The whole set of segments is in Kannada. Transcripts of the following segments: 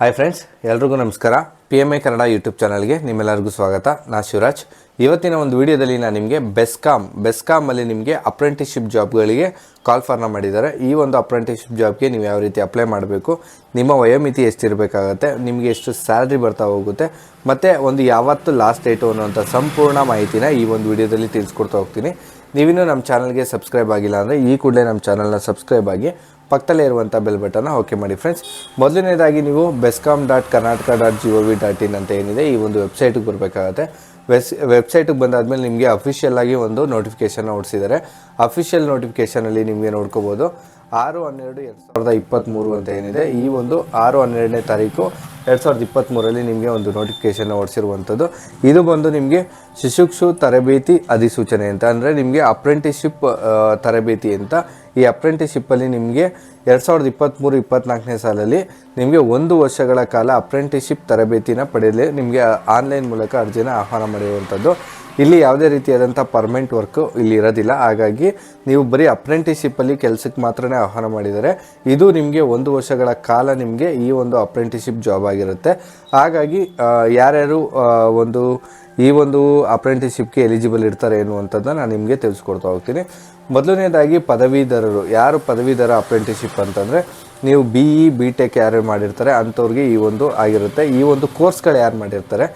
ಹಾಯ್ ಫ್ರೆಂಡ್ಸ್ ಎಲ್ರಿಗೂ ನಮಸ್ಕಾರ. P M I Kannada YouTube ಚಾನಲ್ಗೆ ನಿಮ್ಮೆಲ್ಲರಿಗೂ ಸ್ವಾಗತ. ನಾ ಶಿವರಾಜ್. ಇವತ್ತಿನ ಒಂದು ವಿಡಿಯೋದಲ್ಲಿ ನಾನು ನಿಮಗೆ ಬೆಸ್ಕಾಮ್ ಬೆಸ್ಕಾಮಲ್ಲಿ ನಿಮಗೆ ಅಪ್ರೆಂಟಿಸ್ಶಿಪ್ ಜಾಬ್ಗಳಿಗೆ ಕಾಲ್ ಫಾರ್ನ ಮಾಡಿದ್ದಾರೆ. ಈ ಒಂದು ಅಪ್ರೆಂಟಿಸ್ಶಿಪ್ ಜಾಬ್ಗೆ ನೀವು ಯಾವ ರೀತಿ ಅಪ್ಲೈ ಮಾಡಬೇಕು, ನಿಮ್ಮ ವಯೋಮಿತಿ ಎಷ್ಟಿರಬೇಕಾಗತ್ತೆ, ನಿಮಗೆ ಎಷ್ಟು ಸ್ಯಾಲ್ರಿ ಬರ್ತಾ ಹೋಗುತ್ತೆ, ಮತ್ತು ಒಂದು ಯಾವತ್ತು ಲಾಸ್ಟ್ ಡೇಟು ಅನ್ನುವಂಥ ಸಂಪೂರ್ಣ ಮಾಹಿತಿನ ಈ ಒಂದು ವಿಡಿಯೋದಲ್ಲಿ ತಿಳಿಸ್ಕೊಡ್ತಾ ಹೋಗ್ತೀನಿ. ನೀವಿನ್ನೂ ನಮ್ಮ ಚಾನಲ್ಗೆ ಸಬ್ಸ್ಕ್ರೈಬ್ ಆಗಿಲ್ಲ ಅಂದರೆ ಈ ಕೂಡಲೇ ನಮ್ಮ ಚಾನಲ್ನ ಸಬ್ಸ್ಕ್ರೈಬ್ ಆಗಿ ಪಕ್ಕದಲ್ಲೇ ಇರುವಂಥ ಬೆಲ್ ಬಟನ್ನ ಓಕೆ ಮಾಡಿ ಫ್ರೆಂಡ್ಸ್ ಮೊದಲನೇದಾಗಿ ನೀವು BESCOM dot Karnataka dot G O V dot in ಅಂತ ಏನಿದೆ, ಈ ಒಂದು ವೆಬ್ಸೈಟಿಗೆ ಬರಬೇಕಾಗತ್ತೆ. ವೆಸ್ ವೆಬ್ಸೈಟಿಗೆ ಬಂದಾದಮೇಲೆ ನಿಮಗೆ ಅಫಿಷಿಯಲ್ ಆಗಿ ಒಂದು ನೋಟಿಫಿಕೇಷನ್ ಹೊಡಿಸಿದ್ದಾರೆ. ಅಫಿಷಿಯಲ್ ನೋಟಿಫಿಕೇಷನಲ್ಲಿ ನಿಮಗೆ ನೋಡ್ಕೋಬೋದು. ಆರು ಹನ್ನೆರಡು ಎರಡು ಸಾವಿರದ ಇಪ್ಪತ್ತ್ಮೂರು ಅಂತ ಏನಿದೆ, ಈ ಒಂದು ಆರು ಹನ್ನೆರಡನೇ ತಾರೀಕು ಎರಡು ಸಾವಿರದ ಇಪ್ಪತ್ತ್ಮೂರಲ್ಲಿ ನಿಮಗೆ ಒಂದು ನೋಟಿಫಿಕೇಷನ್ ಹೊಡಿಸಿರುವಂಥದ್ದು. ಇದು ಬಂದು ನಿಮಗೆ ಶಿಶುಕ್ಷು ತರಬೇತಿ ಅಧಿಸೂಚನೆ ಅಂತ, ಅಂದರೆ ನಿಮಗೆ ಅಪ್ರೆಂಟಿಸ್ಶಿಪ್ ತರಬೇತಿ ಅಂತ. ಈ ಅಪ್ರೆಂಟಿಸ್ಶಿಪ್ಪಲ್ಲಿ ನಿಮಗೆ ಎರಡು ಸಾವಿರದ ಇಪ್ಪತ್ತ್ಮೂರು ಇಪ್ಪತ್ತ್ನಾಲ್ಕನೇ ಸಾಲಲ್ಲಿ ನಿಮಗೆ ಒಂದು ವರ್ಷಗಳ ಕಾಲ ಅಪ್ರೆಂಟಿಸ್ಶಿಪ್ ತರಬೇತಿನ ಪಡೆಯಲು ನಿಮಗೆ ಆನ್ಲೈನ್ ಮೂಲಕ ಅರ್ಜಿನ ಆಹ್ವಾನ ಮಾಡಿರುವಂಥದ್ದು. ಇಲ್ಲಿ ಯಾವುದೇ ರೀತಿಯಾದಂಥ ಪರ್ಮನೆಂಟ್ ವರ್ಕು ಇಲ್ಲಿ ಇರೋದಿಲ್ಲ. ಹಾಗಾಗಿ ನೀವು ಬರೀ ಅಪ್ರೆಂಟಿಸ್ಶಿಪ್ಪಲ್ಲಿ ಕೆಲಸಕ್ಕೆ ಮಾತ್ರ ಆಹ್ವಾನ ಮಾಡಿದ್ದಾರೆ ಇದು ನಿಮಗೆ ಒಂದು ವರ್ಷಗಳ ಕಾಲ ನಿಮಗೆ ಈ ಒಂದು ಅಪ್ರೆಂಟಿಸ್ಶಿಪ್ ಜಾಬ್ ಆಗಿರುತ್ತೆ. ಹಾಗಾಗಿ ಯಾರ್ಯಾರು ಒಂದು, ಈ ಒಂದು ಅಪ್ರೆಂಟಿಸ್ಶಿಪ್ಗೆ ಎಲಿಜಿಬಲ್ ಇರ್ತಾರೆ ಎನ್ನುವಂಥದ್ದನ್ನ ನಾನು ನಿಮಗೆ ತಿಳಿಸ್ಕೊಡ್ತಾ ಹೋಗ್ತೀನಿ. ಮೊದಲನೇದಾಗಿ ಪದವೀಧರರು. ಯಾರು ಪದವೀಧರ ಅಪ್ರೆಂಟಿಸ್ಶಿಪ್ ಅಂತಂದರೆ ನೀವು ಬಿ ಇ ಬಿ ಟೆಕ್ ಯಾರು ಮಾಡಿರ್ತಾರೆ, ಅಂಥವ್ರಿಗೆ ಈ ಒಂದು ಆಗಿರುತ್ತೆ. ಈ ಒಂದು ಕೋರ್ಸ್ಗಳು ಯಾರು ಮಾಡಿರ್ತಾರೆ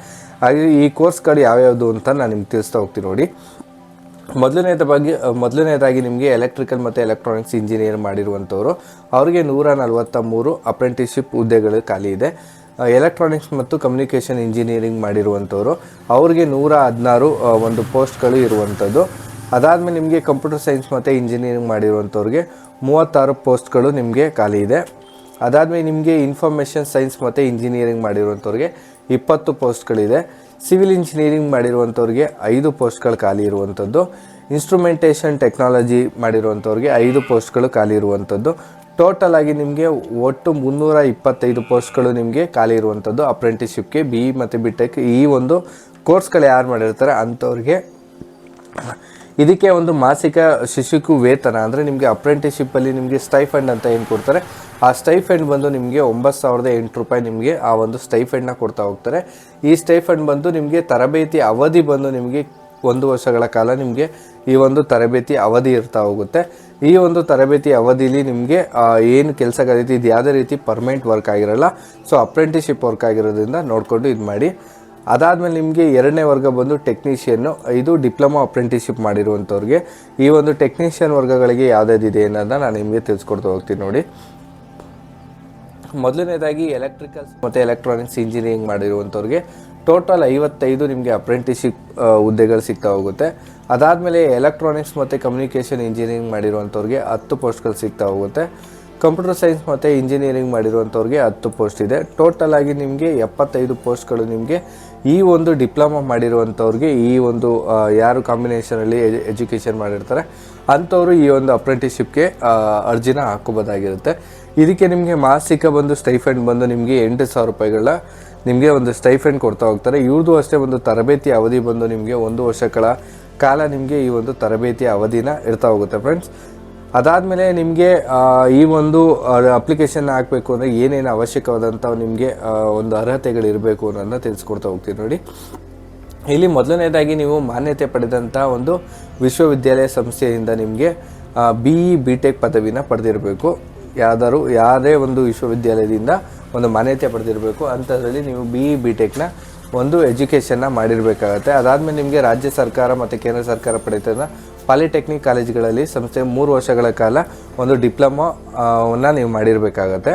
ಹಾಗೆ ಈ ಕೋರ್ಸ್ಗಳು ಯಾವ್ಯಾವುದು ಅಂತ ನಾನು ನಿಮ್ಗೆ ತಿಳಿಸ್ತಾ ಹೋಗ್ತೀನಿ ನೋಡಿ. ಮೊದಲನೇದ ಬಗ್ಗೆ ಮೊದಲನೇದಾಗಿ ನಿಮಗೆ ಎಲೆಕ್ಟ್ರಿಕಲ್ ಮತ್ತು ಎಲೆಕ್ಟ್ರಾನಿಕ್ಸ್ ಇಂಜಿನಿಯರ್ ಮಾಡಿರುವಂಥವರು. ಅವರಿಗೆ ನೂರ ನಲವತ್ತ ಮೂರು ಅಪ್ರೆಂಟಿಸ್ಶಿಪ್ ಹುದ್ದೆಗಳು ಖಾಲಿ ಇದೆ. ಎಲೆಕ್ಟ್ರಾನಿಕ್ಸ್ ಮತ್ತು ಕಮ್ಯುನಿಕೇಷನ್ ಇಂಜಿನಿಯರಿಂಗ್ ಮಾಡಿರುವಂಥವರು. ಅವ್ರಿಗೆ ನೂರ ಹದಿನಾರು ಒಂದು ಪೋಸ್ಟ್ಗಳು ಇರುವಂಥದ್ದು. ಅದಾದಮೇಲೆ ನಿಮಗೆ ಕಂಪ್ಯೂಟರ್ ಸೈನ್ಸ್ ಮತ್ತು ಇಂಜಿನಿಯರಿಂಗ್ ಮಾಡಿರುವಂಥವ್ರಿಗೆ ಮೂವತ್ತಾರು ಪೋಸ್ಟ್ಗಳು ನಿಮಗೆ ಖಾಲಿ ಇದೆ. ಅದಾದಮೇಲೆ ನಿಮಗೆ ಇನ್ಫಾರ್ಮೇಷನ್ ಸೈನ್ಸ್ ಮತ್ತು ಇಂಜಿನಿಯರಿಂಗ್ ಮಾಡಿರುವಂಥವ್ರಿಗೆ ಇಪ್ಪತ್ತು ಪೋಸ್ಟ್ಗಳಿದೆ. ಸಿವಿಲ್ ಇಂಜಿನಿಯರಿಂಗ್ ಮಾಡಿರುವಂಥವ್ರಿಗೆ ಐದು ಪೋಸ್ಟ್ಗಳು ಖಾಲಿ ಇರುವಂಥದ್ದು. ಇನ್ಸ್ಟ್ರುಮೆಂಟೇಷನ್ ಟೆಕ್ನಾಲಜಿ ಮಾಡಿರುವಂಥವ್ರಿಗೆ ಐದು ಪೋಸ್ಟ್ಗಳು ಖಾಲಿ ಇರುವಂಥದ್ದು. ಟೋಟಲ್ ಆಗಿ ನಿಮಗೆ ಒಟ್ಟು ಮುನ್ನೂರ ಇಪ್ಪತ್ತೈದು ಪೋಸ್ಟ್ಗಳು ನಿಮಗೆ ಖಾಲಿ ಇರುವಂಥದ್ದು. ಅಪ್ರೆಂಟಿಸ್ಶಿಪ್ಗೆ, ಬಿ ಇ ಮತ್ತು ಬಿ ಟೆಕ್ ಈ ಒಂದು ಕೋರ್ಸ್ಗಳು ಯಾರು ಮಾಡಿರ್ತಾರೆ ಅಂಥವ್ರಿಗೆ. ಇದಕ್ಕೆ ಒಂದು ಮಾಸಿಕ ಶಿಶುಕು ವೇತನ ಅಂದರೆ ನಿಮಗೆ ಅಪ್ರೆಂಟಿಸ್ಶಿಪ್ಪಲ್ಲಿ ನಿಮಗೆ ಸ್ಟೈಫಂಡ್ ಅಂತ ಏನು ಕೊಡ್ತಾರೆ? ಆ ಸ್ಟೈಫೆಂಡ್ ಬಂದು ನಿಮಗೆ ಒಂಬತ್ತು ಸಾವಿರದ ಎಂಟು ರೂಪಾಯಿ ನಿಮಗೆ ಆ ಒಂದು ಸ್ಟೈಫೆಂಡ್ನ ಕೊಡ್ತಾ ಹೋಗ್ತಾರೆ. ಈ ಸ್ಟೈಫೆಂಡ್ ಬಂದು ನಿಮಗೆ ತರಬೇತಿ ಅವಧಿ ಬಂದು ನಿಮಗೆ ಒಂದು ವರ್ಷಗಳ ಕಾಲ ನಿಮಗೆ ಈ ಒಂದು ತರಬೇತಿ ಅವಧಿ ಇರ್ತಾ ಹೋಗುತ್ತೆ. ಈ ಒಂದು ತರಬೇತಿ ಅವಧಿಲಿ ನಿಮಗೆ ಏನು ಕೆಲಸಗಳಿದೆ ಇದು ಯಾವುದೇ ರೀತಿ ಪರ್ಮನೆಂಟ್ ವರ್ಕ್ ಆಗಿರಲ್ಲ, ಸೊ ಅಪ್ರೆಂಟಿಸ್ಶಿಪ್ ವರ್ಕ್ ಆಗಿರೋದ್ರಿಂದ ನೋಡಿಕೊಂಡು ಇದು ಮಾಡಿ. ಅದಾದಮೇಲೆ ನಿಮಗೆ ಎರಡನೇ ವರ್ಗ ಬಂದು ಟೆಕ್ನಿಷಿಯನ್ನು, ಇದು ಡಿಪ್ಲೊಮಾ ಅಪ್ರೆಂಟಿಸ್ಶಿಪ್ ಮಾಡಿರುವಂಥವ್ರಿಗೆ. ಈ ಒಂದು ಟೆಕ್ನಿಷಿಯನ್ ವರ್ಗಗಳಿಗೆ ಯಾವುದಾದಿದೆ ಅನ್ನೋದನ್ನ ನಾನು ನಿಮಗೆ ತಿಳಿಸ್ಕೊಡ್ತಾ ಹೋಗ್ತೀನಿ ನೋಡಿ. ಮೊದಲನೇದಾಗಿ ಎಲೆಕ್ಟ್ರಿಕಲ್ಸ್ ಮತ್ತು ಎಲೆಕ್ಟ್ರಾನಿಕ್ಸ್ ಇಂಜಿನಿಯರಿಂಗ್ ಮಾಡಿರುವಂಥವ್ರಿಗೆ ಟೋಟಲ್ ಐವತ್ತೈದು ನಿಮಗೆ ಅಪ್ರೆಂಟಿಸ್ಶಿಪ್ ಹುದ್ದೆಗಳು ಸಿಗ್ತಾ ಹೋಗುತ್ತೆ. ಅದಾದಮೇಲೆ ಎಲೆಕ್ಟ್ರಾನಿಕ್ಸ್ ಮತ್ತು ಕಮ್ಯುನಿಕೇಷನ್ ಇಂಜಿನಿಯರಿಂಗ್ ಮಾಡಿರುವಂಥವ್ರಿಗೆ ಹತ್ತು ಪೋಸ್ಟ್ಗಳು ಸಿಗ್ತಾ ಹೋಗುತ್ತೆ. ಕಂಪ್ಯೂಟರ್ ಸೈನ್ಸ್ ಮತ್ತು ಇಂಜಿನಿಯರಿಂಗ್ ಮಾಡಿರುವಂಥವ್ರಿಗೆ ಹತ್ತು ಪೋಸ್ಟ್ ಇದೆ. ಟೋಟಲ್ ಆಗಿ ನಿಮಗೆ ಎಪ್ಪತ್ತೈದು ಪೋಸ್ಟ್ಗಳು ನಿಮಗೆ ಈ ಒಂದು ಡಿಪ್ಲೊಮಾ ಮಾಡಿರುವಂಥವ್ರಿಗೆ ಈ ಒಂದು ಯಾರು ಕಾಂಬಿನೇಷನಲ್ಲಿ ಎಜುಕೇಷನ್ ಮಾಡಿರ್ತಾರೆ, ಅಂಥವರು ಈ ಒಂದು ಅಪ್ರೆಂಟಿಸ್ಶಿಪ್ಗೆ ಅರ್ಜಿನ ಹಾಕೋಬೋದಾಗಿರುತ್ತೆ ಇದಕ್ಕೆ ನಿಮಗೆ ಮಾಸಿಕ ಬಂದು ಸ್ಟೈಫೆಂಡ್ ಬಂದು ನಿಮಗೆ ಎಂಟು ಸಾವಿರ ರೂಪಾಯಿಗಳ ನಿಮಗೆ ಒಂದು ಸ್ಟೈಫೆಂಡ್ ಕೊಡ್ತಾ ಹೋಗ್ತಾರೆ. ಇವ್ರದ್ದು ಅಷ್ಟೇ ಒಂದು ತರಬೇತಿ ಅವಧಿ ಬಂದು ನಿಮಗೆ ಒಂದು ವರ್ಷಗಳ ಕಾಲ ನಿಮಗೆ ಈ ಒಂದು ತರಬೇತಿ ಅವಧಿನ ಇರ್ತಾ ಹೋಗುತ್ತೆ ಫ್ರೆಂಡ್ಸ್ ಅದಾದಮೇಲೆ ನಿಮಗೆ ಈ ಒಂದು ಅಪ್ಲಿಕೇಶನ್ ಹಾಕಬೇಕು ಅಂದರೆ ಏನೇನು ಅವಶ್ಯಕವಾದಂಥ ನಿಮಗೆ ಒಂದು ಅರ್ಹತೆಗಳಿರಬೇಕು ಅನ್ನೋದನ್ನ ತಿಳಿಸ್ಕೊಡ್ತಾ ಹೋಗ್ತೀನಿ ನೋಡಿ. ಇಲ್ಲಿ ಮೊದಲನೇದಾಗಿ ನೀವು ಮಾನ್ಯತೆ ಪಡೆದಂಥ ಒಂದು ವಿಶ್ವವಿದ್ಯಾಲಯ ಸಂಸ್ಥೆಯಿಂದ ನಿಮಗೆ ಬಿ ಇ ಬಿ ಟೆಕ್ ಪದವಿನ ಪಡೆದಿರಬೇಕು. ಯಾವ್ದಾದ್ರು ಯಾರೇ ಒಂದು ವಿಶ್ವವಿದ್ಯಾಲಯದಿಂದ ಒಂದು ಮಾನ್ಯತೆ ಪಡೆದಿರಬೇಕು ಅಂಥದ್ರಲ್ಲಿ ನೀವು ಬಿ ಇ ಬಿ ಟೆಕ್ನ ಒಂದು ಎಜುಕೇಷನ್ನ ಮಾಡಿರಬೇಕಾಗತ್ತೆ. ಅದಾದಮೇಲೆ ನಿಮಗೆ ರಾಜ್ಯ ಸರ್ಕಾರ ಮತ್ತು ಕೇಂದ್ರ ಸರ್ಕಾರ ಪಡೆದ ಪಾಲಿಟೆಕ್ನಿಕ್ ಕಾಲೇಜ್ಗಳಲ್ಲಿ ಸಂಸ್ಥೆ ಮೂರು ವರ್ಷಗಳ ಕಾಲ ಒಂದು ಡಿಪ್ಲೊಮಾವನ್ನು ನೀವು ಮಾಡಿರಬೇಕಾಗತ್ತೆ.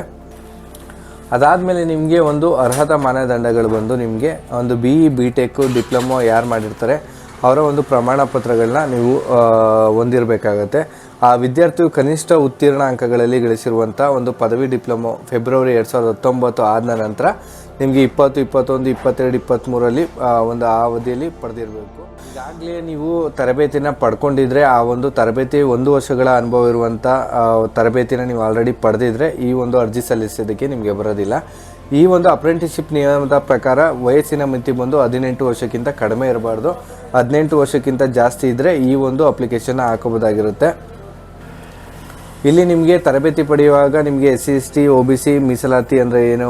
ಅದಾದಮೇಲೆ ನಿಮಗೆ ಒಂದು ಅರ್ಹತಾ ಮಾನದಂಡಗಳು ಬಂದು ನಿಮಗೆ ಒಂದು B E B tech diploma ಯಾರು ಮಾಡಿರ್ತಾರೆ? ಅವರ ಒಂದು ಪ್ರಮಾಣ ಪತ್ರಗಳನ್ನ ನೀವು ಹೊಂದಿರಬೇಕಾಗತ್ತೆ. ಆ ವಿದ್ಯಾರ್ಥಿಯು ಕನಿಷ್ಠ ಉತ್ತೀರ್ಣ ಅಂಕಗಳಲ್ಲಿ ಗಳಿಸಿರುವಂಥ ಒಂದು ಪದವಿ ಡಿಪ್ಲೊಮೊ ಫೆಬ್ರವರಿ ಎರಡು ಸಾವಿರದ ಹತ್ತೊಂಬತ್ತು ಆದ ನಂತರ ನಿಮಗೆ ಇಪ್ಪತ್ತು, ಇಪ್ಪತ್ತೊಂದು, ಇಪ್ಪತ್ತೆರಡು, ಇಪ್ಪತ್ತ್ಮೂರಲ್ಲಿ ಒಂದು ಆ ಅವಧಿಯಲ್ಲಿ ಪಡೆದಿರಬೇಕು. ಈಗಾಗಲೇ ನೀವು ತರಬೇತಿನ ಪಡ್ಕೊಂಡಿದ್ರೆ ಆ ಒಂದು ತರಬೇತಿ ಒಂದು ವರ್ಷಗಳ ಅನುಭವ ಇರುವಂಥ ತರಬೇತಿನ ನೀವು ಆಲ್ರೆಡಿ ಪಡೆದಿದ್ರೆ ಈ ಒಂದು ಅರ್ಜಿ ಸಲ್ಲಿಸೋದಕ್ಕೆ ನಿಮಗೆ ಬರೋದಿಲ್ಲ. ಈ ಒಂದು ಅಪ್ರೆಂಟಿಸ್ಶಿಪ್ ನಿಯಮದ ಪ್ರಕಾರ ವಯಸ್ಸಿನ ಮಿತಿ ಬಂದು ಹದಿನೆಂಟು ವರ್ಷಕ್ಕಿಂತ ಕಡಿಮೆ ಇರಬಾರ್ದು. ಹದಿನೆಂಟು ವರ್ಷಕ್ಕಿಂತ ಜಾಸ್ತಿ ಇದ್ದರೆ ಈ ಒಂದು ಅಪ್ಲಿಕೇಶನ್ ಹಾಕೋಬೋದಾಗಿರುತ್ತೆ ಇಲ್ಲಿ ನಿಮಗೆ ತರಬೇತಿ ಪಡೆಯುವಾಗ ನಿಮಗೆ S C S T O B C ಮೀಸಲಾತಿ ಅಂದರೆ ಏನು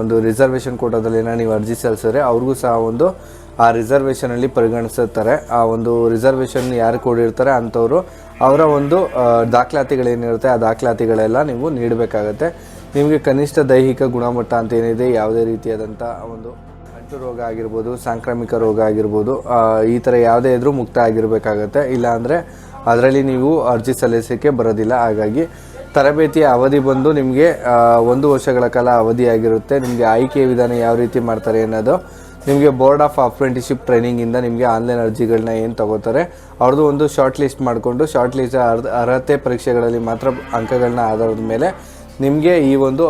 ಒಂದು ರಿಸರ್ವೇಷನ್ ಕೋಟಾದಲ್ಲಿ ಏನೋ ನೀವು ಅರ್ಜಿ ಸಲ್ಲಿಸಿದ್ರೆ ಅವ್ರಿಗೂ ಸಹ ಒಂದು ಆ ರಿಸರ್ವೇಷನಲ್ಲಿ ಪರಿಗಣಿಸುತ್ತಾರೆ. ಆ ಒಂದು ರಿಸರ್ವೇಷನ್ ಯಾರು ಕೊಡಿರ್ತಾರೆ ಅಂಥವ್ರು ಅವರ ಒಂದು ದಾಖಲಾತಿಗಳೇನಿರುತ್ತೆ ಆ ದಾಖಲಾತಿಗಳೆಲ್ಲ ನೀವು ನೀಡಬೇಕಾಗತ್ತೆ. ನಿಮಗೆ ಕನಿಷ್ಠ ದೈಹಿಕ ಗುಣಮಟ್ಟ ಅಂತ ಏನಿದೆ, ಯಾವುದೇ ರೀತಿಯಾದಂಥ ಒಂದು ಅಂಟು ರೋಗ ಆಗಿರ್ಬೋದು, ಸಾಂಕ್ರಾಮಿಕ ರೋಗ ಆಗಿರ್ಬೋದು ಈ ಥರ ಯಾವುದೇ ಇದ್ರೂ ಮುಕ್ತ ಆಗಿರಬೇಕಾಗತ್ತೆ. ಇಲ್ಲಾಂದರೆ ಅದರಲ್ಲಿ ನೀವು ಅರ್ಜಿ ಸಲ್ಲಿಸೋಕ್ಕೆ ಬರೋದಿಲ್ಲ. ಹಾಗಾಗಿ ತರಬೇತಿಯ ಅವಧಿ ಬಂದು ನಿಮಗೆ ಒಂದು ವರ್ಷಗಳ ಕಾಲ ಅವಧಿಯಾಗಿರುತ್ತೆ ನಿಮಗೆ ಆಯ್ಕೆ ವಿಧಾನ ಯಾವ ರೀತಿ ಮಾಡ್ತಾರೆ ಅನ್ನೋದು ನಿಮಗೆ ಬೋರ್ಡ್ ಆಫ್ ಅಪ್ರೆಂಟಿಶಿಪ್ ಟ್ರೈನಿಂಗಿಂದ ನಿಮಗೆ ಆನ್ಲೈನ್ ಅರ್ಜಿಗಳನ್ನ ಏನು ತಗೋತಾರೆ ಅವ್ರದ್ದು ಒಂದು ಶಾರ್ಟ್ ಲಿಸ್ಟ್ ಮಾಡಿಕೊಂಡು ಶಾರ್ಟ್ ಲಿಸ್ಟ್ ಅರ್ಹತೆ ಪರೀಕ್ಷೆಗಳಲ್ಲಿ ಮಾತ್ರ ಅಂಕಗಳನ್ನ ಆಧಾರದ ಮೇಲೆ ನಿಮಗೆ ಈ ಒಂದು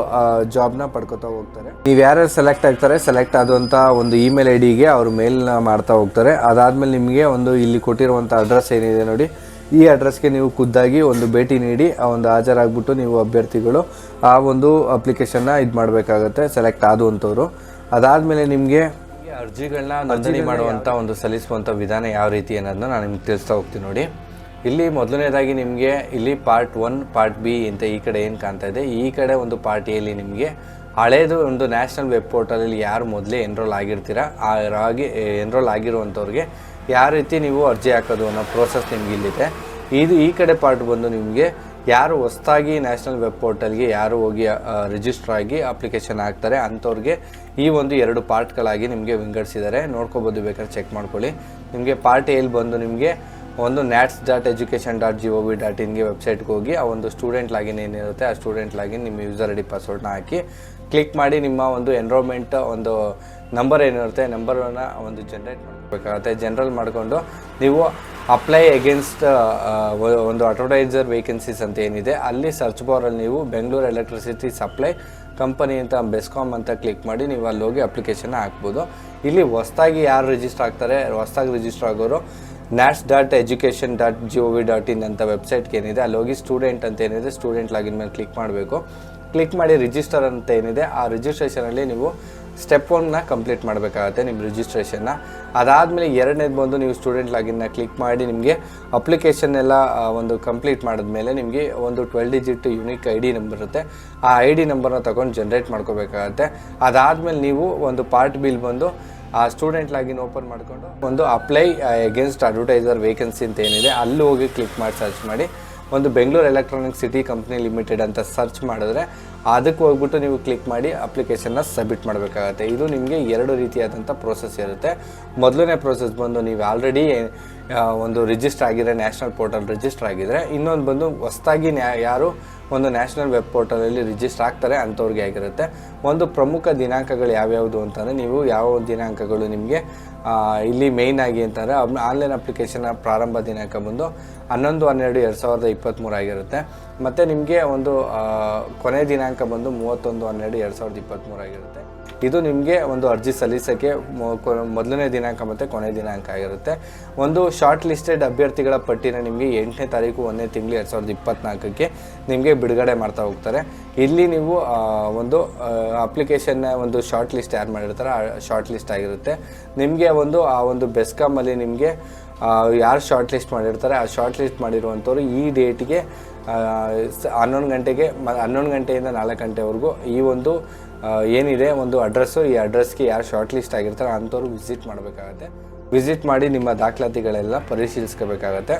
ಜಾಬ್ನ ಪಡ್ಕೊತಾ ಹೋಗ್ತಾರೆ. ನೀವು ಯಾರ್ಯಾರು ಸೆಲೆಕ್ಟ್ ಆಗ್ತಾರೆ ಸೆಲೆಕ್ಟ್ ಆದಂಥ ಒಂದು ಇಮೇಲ್ ಐ ಡಿಗೆ ಅವರು ಮೇಲ್ನ ಮಾಡ್ತಾ ಹೋಗ್ತಾರೆ. ಅದಾದಮೇಲೆ ನಿಮಗೆ ಒಂದು ಇಲ್ಲಿ ಕೊಟ್ಟಿರುವಂಥ ಅಡ್ರೆಸ್ ಏನಿದೆ ನೋಡಿ ಈ ಅಡ್ರೆಸ್ಗೆ ನೀವು ಖುದ್ದಾಗಿ ಒಂದು ಭೇಟಿ ನೀಡಿ ಆ ಒಂದು ಹಾಜರಾಗ್ಬಿಟ್ಟು ನೀವು ಅಭ್ಯರ್ಥಿಗಳು ಆ ಒಂದು ಅಪ್ಲಿಕೇಶನ್ನ ಇದು ಮಾಡಬೇಕಾಗತ್ತೆ ಸೆಲೆಕ್ಟ್ ಆದಂಥವ್ರು. ಅದಾದಮೇಲೆ ನಿಮಗೆ ಅರ್ಜಿಗಳನ್ನ ನೋಂದಣಿ ಮಾಡುವಂಥ ಒಂದು ಸಲ್ಲಿಸುವಂಥ ವಿಧಾನ ಯಾವ ರೀತಿ ಅನ್ನೋದನ್ನ ನಾನು ನಿಮ್ಗೆ ತಿಳಿಸ್ತಾ ಹೋಗ್ತೀನಿ ನೋಡಿ. ಇಲ್ಲಿ ಮೊದಲನೇದಾಗಿ ನಿಮಗೆ ಇಲ್ಲಿ ಪಾರ್ಟ್ ಒನ್ ಪಾರ್ಟ್ ಬಿ ಅಂತ ಈ ಕಡೆ ಏನು ಕಾಣ್ತಾ ಇದೆ? ಈ ಕಡೆ ಒಂದು ಪಾರ್ಟಿಯಲ್ಲಿ ನಿಮಗೆ ಹಳೇದು ಒಂದು ನ್ಯಾಷನಲ್ ವೆಬ್ ಪೋರ್ಟಲಲ್ಲಿ ಯಾರು ಮೊದಲೇ ಎನ್ರೋಲ್ ಆಗಿರ್ತೀರ? ಆ ಆಗಿ ಎನ್ರೋಲ್ ಆಗಿರುವಂಥವ್ರಿಗೆ ಯಾವ ರೀತಿ ನೀವು ಅರ್ಜಿ ಹಾಕೋದು ಅನ್ನೋ ಪ್ರೋಸೆಸ್ ನಿಮ್ಗೆ ಇಲ್ಲಿದೆ. ಇದು ಈ ಕಡೆ ಪಾರ್ಟ್ ಬಂದು ನಿಮಗೆ ಯಾರು ಹೊಸ್ದಾಗಿ ನ್ಯಾಷನಲ್ ವೆಬ್ ಪೋರ್ಟಲ್ಗೆ ಯಾರು ಹೋಗಿ ರಿಜಿಸ್ಟರ್ ಆಗಿ ಅಪ್ಲಿಕೇಶನ್ ಹಾಕ್ತಾರೆ ಅಂಥವ್ರಿಗೆ ಈ ಒಂದು ಎರಡು ಪಾರ್ಟ್ಗಳಾಗಿ ನಿಮಗೆ ವಿಂಗಡಿಸಿದ್ದಾರೆ. ನೋಡ್ಕೋಬೋದು ಬೇಕಾದ್ರೆ ಚೆಕ್ ಮಾಡ್ಕೊಳ್ಳಿ. ನಿಮಗೆ ಪಾರ್ಟ್ ಎಲ್ಲಿ ಬಂದು ನಿಮಗೆ ಒಂದು NATS dot education dot G O V dot ಇನ್ಗೆ ವೆಬ್ಸೈಟ್ಗೆ ಹೋಗಿ ಆ ಒಂದು ಸ್ಟೂಡೆಂಟ್ ಲಾಗಿನ್ ಏನಿರುತ್ತೆ, ಆ ಸ್ಟೂಡೆಂಟ್ ಲಾಗಿನ್ ನಿಮ್ಮ ಯೂಸರ್ ಐ ಡಿ ಪಾಸ್ವರ್ಡ್ನ ಹಾಕಿ ಕ್ಲಿಕ್ ಮಾಡಿ ನಿಮ್ಮ ಒಂದು ಎನ್ರೋಲ್ಮೆಂಟ್ ಒಂದು ನಂಬರ್ ಏನಿರುತ್ತೆ ನಂಬರನ್ನು ಒಂದು ಜನ್ರೇಟ್ ಮಾಡಬೇಕಾಗುತ್ತೆ ಜನರಲ್ ಮಾಡಿಕೊಂಡು ನೀವು ಅಪ್ಲೈ ಎಗೇನ್ಸ್ಟ್ ಒಂದು ಅಡ್ವರ್ಟೈಸರ್ ವೇಕೆನ್ಸೀಸ್ ಅಂತ ಏನಿದೆ, ಅಲ್ಲಿ ಸರ್ಚ್ ಬಾರಲ್ಲಿ ನೀವು ಬೆಂಗಳೂರು ಎಲೆಕ್ಟ್ರಿಸಿಟಿ ಸಪ್ಲೈ ಕಂಪನಿ ಅಂತ ಬೆಸ್ಕಾಮ್ ಅಂತ ಕ್ಲಿಕ್ ಮಾಡಿ ನೀವು ಅಲ್ಲಿ ಹೋಗಿ ಅಪ್ಲಿಕೇಶನ್ ಹಾಕ್ಬೋದು. ಇಲ್ಲಿ ಹೊಸದಾಗಿ ಯಾರು ರಿಜಿಸ್ಟರ್ ಆಗ್ತಾರೆ, ಹೊಸ್ದಾಗಿ register ಆಗೋರು NATS dot education dot G O V dot in ಅಂತ ವೆಬ್ಸೈಟ್ಗೆ ಏನಿದೆ, ಅಲ್ಲಿ ಹೋಗಿ ಸ್ಟೂಡೆಂಟ್ ಅಂತ ಏನಿದೆ ಸ್ಟೂಡೆಂಟ್ ಲಾಗಿನ್ ಮೇಲೆ ಕ್ಲಿಕ್ ಮಾಡಬೇಕು. ಕ್ಲಿಕ್ ಮಾಡಿ ರಿಜಿಸ್ಟರ್ ಅಂತ ಏನಿದೆ, ಆ ರಿಜಿಸ್ಟ್ರೇಷನಲ್ಲಿ ನೀವು ಸ್ಟೆಪ್ ಒನ್ನ ಕಂಪ್ಲೀಟ್ ಮಾಡಬೇಕಾಗತ್ತೆ ನಿಮ್ಮ ರಿಜಿಸ್ಟ್ರೇಷನ್ನ ಅದಾದಮೇಲೆ ಎರಡನೇದು ಬಂದು ನೀವು ಸ್ಟೂಡೆಂಟ್ ಲಾಗಿನ್ನ ಕ್ಲಿಕ್ ಮಾಡಿ ನಿಮಗೆ ಅಪ್ಲಿಕೇಶನ್ ಎಲ್ಲ ಒಂದು ಕಂಪ್ಲೀಟ್ ಮಾಡಿದ್ಮೇಲೆ ನಿಮಗೆ ಒಂದು twelve digit unique I D number ಇರುತ್ತೆ. ಆ ಐ ಡಿ ನಂಬರ್ನ ತಗೊಂಡು ಜನ್ರೇಟ್ ಮಾಡ್ಕೋಬೇಕಾಗತ್ತೆ. ಅದಾದಮೇಲೆ ನೀವು ಒಂದು ಪಾರ್ಟ್ ಬಿಲ್ ಬಂದು ಆ ಸ್ಟೂಡೆಂಟ್ ಲಾಗಿನ್ ಓಪನ್ ಮಾಡಿಕೊಂಡು ಒಂದು ಅಪ್ಲೈ ಎಗೇನ್ಸ್ಟ್ ಅಡ್ವರ್ಟೈಸರ್ ವೇಕೆನ್ಸಿ ಅಂತ ಏನಿದೆ ಅಲ್ಲಿ ಹೋಗಿ ಕ್ಲಿಕ್ ಮಾಡಿ ಸರ್ಚ್ ಮಾಡಿ. ಒಂದು Bengaluru electronic city company limited ಅಂತ ಸರ್ಚ್ ಮಾಡಿದ್ರೆ ಅದಕ್ಕೆ ಹೋಗ್ಬಿಟ್ಟು ನೀವು ಕ್ಲಿಕ್ ಮಾಡಿ ಅಪ್ಲಿಕೇಶನ್ನ ಸಬ್ಮಿಟ್ ಮಾಡಬೇಕಾಗತ್ತೆ. ಇದು ನಿಮಗೆ ಎರಡು ರೀತಿಯಾದಂಥ ಪ್ರೋಸೆಸ್ ಇರುತ್ತೆ. ಮೊದಲನೇ ಪ್ರೋಸೆಸ್ ಬಂದು ನೀವು ಆಲ್ರೆಡಿ ಒಂದು ರಿಜಿಸ್ಟರ್ ಆಗಿದ್ರೆ ನ್ಯಾಷನಲ್ ಪೋರ್ಟಲ್ ರಿಜಿಸ್ಟರ್ ಆಗಿದ್ರೆ, ಇನ್ನೊಂದು ಬಂದು ಹೊಸ್ದಾಗಿ ಯಾರು ಒಂದು ನ್ಯಾಷನಲ್ ವೆಬ್ ಪೋರ್ಟಲಲ್ಲಿ ರಿಜಿಸ್ಟರ್ ಆಗ್ತಾರೆ ಅಂಥವ್ರಿಗೆ ಆಗಿರುತ್ತೆ. ಒಂದು ಪ್ರಮುಖ ದಿನಾಂಕಗಳು ಯಾವ್ಯಾವುದು ಅಂತಂದರೆ ನೀವು ಯಾವ ದಿನಾಂಕಗಳು ನಿಮಗೆ ಇಲ್ಲಿ ಮೇಯ್ನ್ ಆಗಿ ಅಂತಂದರೆ ಆನ್ಲೈನ್ ಅಪ್ಲಿಕೇಶನ್ನ ಪ್ರಾರಂಭ ದಿನಾಂಕ ಬಂದು ಹನ್ನೊಂದು, ಹನ್ನೆರಡು, ಎರಡು ಸಾವಿರದ ಇಪ್ಪತ್ತ್ಮೂರು ಆಗಿರುತ್ತೆ. ಮತ್ತು ನಿಮಗೆ ಒಂದು ಕೊನೆ ದಿನಾಂಕ ಬಂದು ಮೂವತ್ತೊಂದು, ಹನ್ನೆರಡು, ಎರಡು ಸಾವಿರದ ಇಪ್ಪತ್ತ್ಮೂರು ಆಗಿರುತ್ತೆ. ಇದು ನಿಮಗೆ ಒಂದು ಅರ್ಜಿ ಸಲ್ಲಿಸೋಕ್ಕೆ ಮೊದಲನೇ ದಿನಾಂಕ ಮತ್ತು ಕೊನೆ ದಿನಾಂಕ ಆಗಿರುತ್ತೆ. ಒಂದು ಶಾರ್ಟ್ ಲಿಸ್ಟೆಡ್ ಅಭ್ಯರ್ಥಿಗಳ ಪಟ್ಟಿನ ನಿಮಗೆ ಎಂಟನೇ ತಾರೀಕು, ಒಂದನೇ ತಿಂಗಳು ಎರಡು ಸಾವಿರದ ಇಪ್ಪತ್ತ್ನಾಲ್ಕಕ್ಕೆ ನಿಮಗೆ ಬಿಡುಗಡೆ ಮಾಡ್ತಾ ಹೋಗ್ತಾರೆ. ಇಲ್ಲಿ ನೀವು ಒಂದು ಅಪ್ಲಿಕೇಶನ್ನ ಒಂದು ಶಾರ್ಟ್ ಲಿಸ್ಟ್ ಯಾರು ಮಾಡಿರ್ತಾರೆ ಶಾರ್ಟ್ ಲಿಸ್ಟ್ ಆಗಿರುತ್ತೆ. ನಿಮಗೆ ಒಂದು, ಆ ಒಂದು ಬೆಸ್ಕಾಮಲ್ಲಿ ನಿಮಗೆ ಯಾರು ಶಾರ್ಟ್ ಲಿಸ್ಟ್ ಮಾಡಿರ್ತಾರೆ, ಆ ಶಾರ್ಟ್ ಲಿಸ್ಟ್ ಮಾಡಿರುವಂಥವ್ರು ಈ ಡೇಟಿಗೆ ಹನ್ನೊಂದು ಗಂಟೆಗೆ ಮ, ಹನ್ನೊಂದು ಗಂಟೆಯಿಂದ ನಾಲ್ಕು ಗಂಟೆವರೆಗೂ ಈ ಒಂದು ಏನಿದೆ, ಒಂದು ಅಡ್ರೆಸ್ಸು ಈ ಅಡ್ರೆಸ್ಗೆ ಯಾರು ಶಾರ್ಟ್ ಲಿಸ್ಟ್ ಆಗಿರ್ತಾರೆ ಅಂಥವ್ರು ವಿಸಿಟ್ ಮಾಡಬೇಕಾಗತ್ತೆ. ವಿಸಿಟ್ ಮಾಡಿ ನಿಮ್ಮ ದಾಖಲಾತಿಗಳೆಲ್ಲ ಪರಿಶೀಲಿಸ್ಕೋಬೇಕಾಗತ್ತೆ.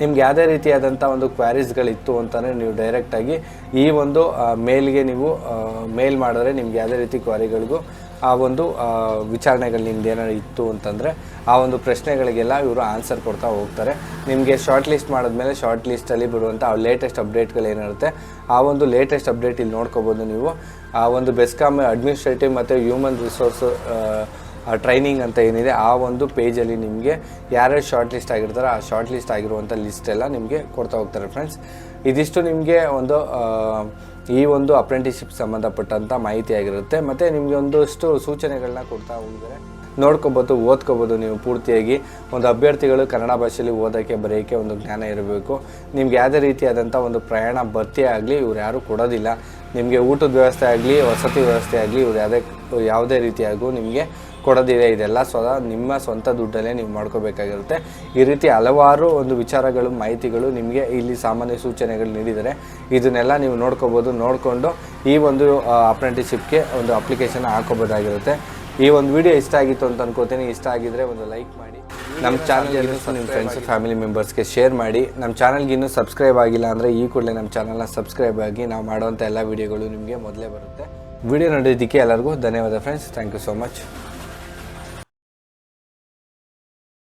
ನಿಮ್ಗೆ ಯಾವುದೇ ರೀತಿಯಾದಂಥ ಒಂದು ಕ್ವಾರೀಸ್ಗಳಿತ್ತು ಅಂತಲೇ ನೀವು ಡೈರೆಕ್ಟಾಗಿ ಈ ಒಂದು ಮೇಲ್ಗೆ ನೀವು ಮೇಲ್ ಮಾಡಿದ್ರೆ ನಿಮ್ಗೆ ಯಾವುದೇ ರೀತಿ ಕ್ವಾರಿಗಳಿಗೂ ಆ ಒಂದು ವಿಚಾರಣೆಗಳು ನಿಮ್ದು ಏನಾದ್ರು ಇತ್ತು ಅಂತಂದರೆ ಆ ಒಂದು ಪ್ರಶ್ನೆಗಳಿಗೆಲ್ಲ ಇವರು ಆನ್ಸರ್ ಕೊಡ್ತಾ ಹೋಗ್ತಾರೆ. ನಿಮಗೆ ಶಾರ್ಟ್ ಲಿಸ್ಟ್ ಮಾಡಿದ್ಮೇಲೆ ಶಾರ್ಟ್ ಲಿಸ್ಟಲ್ಲಿ ಬಿಡುವಂಥ ಲೇಟೆಸ್ಟ್ ಅಪ್ಡೇಟ್ಗಳು ಏನಿರುತ್ತೆ, ಆ ಒಂದು ಲೇಟೆಸ್ಟ್ ಅಪ್ಡೇಟ್ ಇಲ್ಲಿ ನೋಡ್ಕೋಬೋದು ನೀವು. ಆ ಒಂದು ಬೆಸ್ಕಾಮ್ ಅಡ್ಮಿನಿಸ್ಟ್ರೇಟಿವ್ ಮತ್ತು ಹ್ಯೂಮನ್ ರಿಸೋರ್ಸ್ ಟ್ರೈನಿಂಗ್ ಅಂತ ಏನಿದೆ, ಆ ಒಂದು ಪೇಜಲ್ಲಿ ನಿಮಗೆ ಯಾರ್ಯಾರು ಶಾರ್ಟ್ ಲಿಸ್ಟ್ ಆಗಿರ್ತಾರೋ ಆ ಶಾರ್ಟ್ ಲಿಸ್ಟ್ ಆಗಿರುವಂಥ ಲಿಸ್ಟ್ ಎಲ್ಲ ನಿಮಗೆ ಕೊಡ್ತಾ ಹೋಗ್ತಾರೆ ಫ್ರೆಂಡ್ಸ್ ಇದಿಷ್ಟು ನಿಮಗೆ ಒಂದು ಈ ಒಂದು ಅಪ್ರೆಂಟಿಸ್ಶಿಪ್ ಸಂಬಂಧಪಟ್ಟಂಥ ಮಾಹಿತಿ ಆಗಿರುತ್ತೆ. ಮತ್ತು ನಿಮಗೆ ಒಂದಷ್ಟು ಸೂಚನೆಗಳನ್ನ ಕೊಡ್ತಾ ಹೋಗಿದ್ದಾರೆ. ನೋಡ್ಕೋಬೋದು, ಓದ್ಕೋಬೋದು ನೀವು ಪೂರ್ತಿಯಾಗಿ. ಒಂದು ಅಭ್ಯರ್ಥಿಗಳು ಕನ್ನಡ ಭಾಷೆಯಲ್ಲಿ ಓದೋಕ್ಕೆ, ಬರೆಯೋಕ್ಕೆ ಒಂದು ಜ್ಞಾನ ಇರಬೇಕು. ನಿಮ್ಗೆ ಯಾವುದೇ ರೀತಿಯಾದಂಥ ಒಂದು ಪ್ರಯಾಣ ಭರ್ತಿ ಆಗಲಿ, ಇವ್ರು ಯಾರೂ ಕೊಡೋದಿಲ್ಲ. ನಿಮಗೆ ಊಟದ ವ್ಯವಸ್ಥೆ ಆಗಲಿ, ವಸತಿ ವ್ಯವಸ್ಥೆ ಆಗಲಿ, ಇವ್ರು ಯಾವುದೇ ಯಾವುದೇ ರೀತಿಯಾಗೂ ನಿಮಗೆ ಕೊಡೋದಿದೆ, ಇದೆಲ್ಲ ಸ್ವತಃ ನಿಮ್ಮ ಸ್ವಂತ ದುಡ್ಡಲ್ಲೇ ನೀವು ಮಾಡ್ಕೋಬೇಕಾಗಿರುತ್ತೆ. ಈ ರೀತಿ ಹಲವಾರು ಒಂದು ವಿಚಾರಗಳು, ಮಾಹಿತಿಗಳು ನಿಮಗೆ ಇಲ್ಲಿ ಸಾಮಾನ್ಯ ಸೂಚನೆಗಳು ನೀಡಿದ್ದಾರೆ ಇದನ್ನೆಲ್ಲ ನೀವು ನೋಡ್ಕೋಬೋದು, ನೋಡಿಕೊಂಡು ಈ ಒಂದು ಅಪ್ರೆಂಟಿಸ್ಶಿಪ್ಗೆ ಒಂದು ಅಪ್ಲಿಕೇಶನ್ ಹಾಕೋಬೋದಾಗಿರುತ್ತೆ. ಈ ಒಂದು ವಿಡಿಯೋ ಇಷ್ಟ ಆಗಿತ್ತು ಅಂತ ಅನ್ಕೋತೀನಿ. ಇಷ್ಟ ಆಗಿದ್ರೆ ಒಂದು ಲೈಕ್ ಮಾಡಿ. ನಮ್ಮ ಚಾನಲ್ಗೆ ನಿಮ್ಮ ಫ್ರೆಂಡ್ಸ್ ಫ್ಯಾಮಿಲಿ ಮೆಂಬರ್ಸ್ಗೆ ಶೇರ್ ಮಾಡಿ. ನಮ್ಮ ಚಾನಲ್ಗೆ ಇನ್ನೂ ಸಬ್ಸ್ಕ್ರೈಬ್ ಆಗಿಲ್ಲ ಅಂದರೆ ಈ ಕೂಡಲೇ ನಮ್ಮ ಚಾನಲ್ನ ಸಬ್ಸ್ಕ್ರೈಬ್ ಆಗಿ ನಾವು ಮಾಡುವಂಥ ಎಲ್ಲ ವೀಡಿಯೋಗಳು ನಿಮಗೆ ಮೊದಲೇ ಬರುತ್ತೆ. ವಿಡಿಯೋ ನೋಡಿದ್ದಕ್ಕೆ ಎಲ್ಲರಿಗೂ ಧನ್ಯವಾದ friends thank you so much